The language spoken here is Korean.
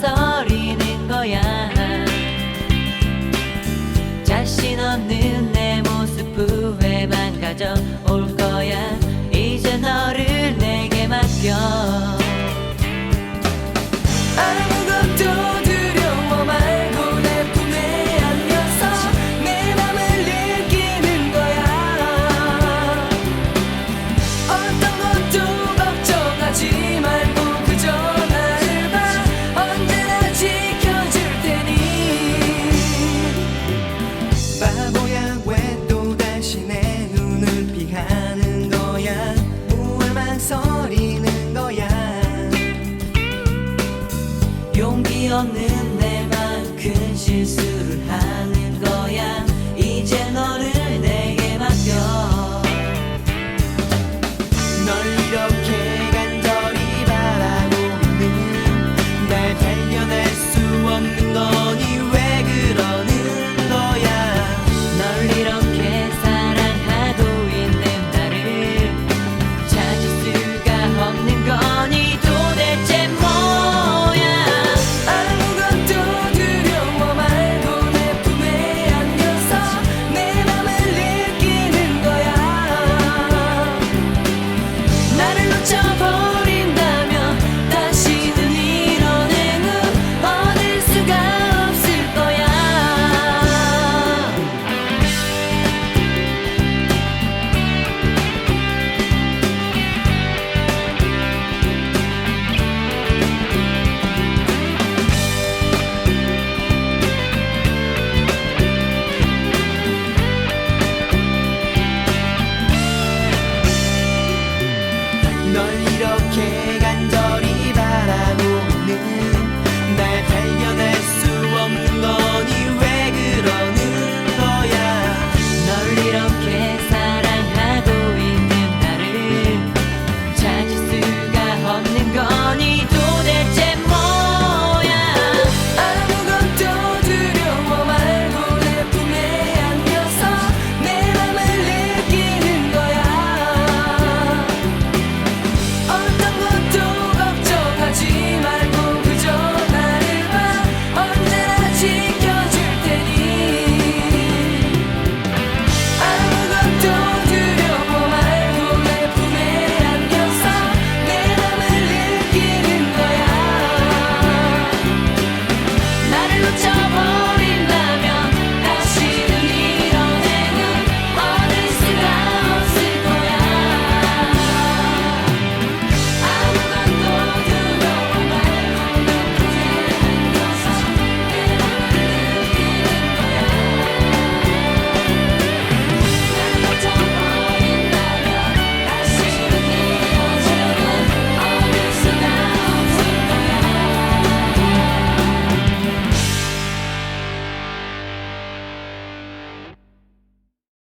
망설이는 거야. 자신 없는 내 모습 후회만 가져. 용기 없는 내만큼 실수를 하는 거야. 이제 너를 and gone.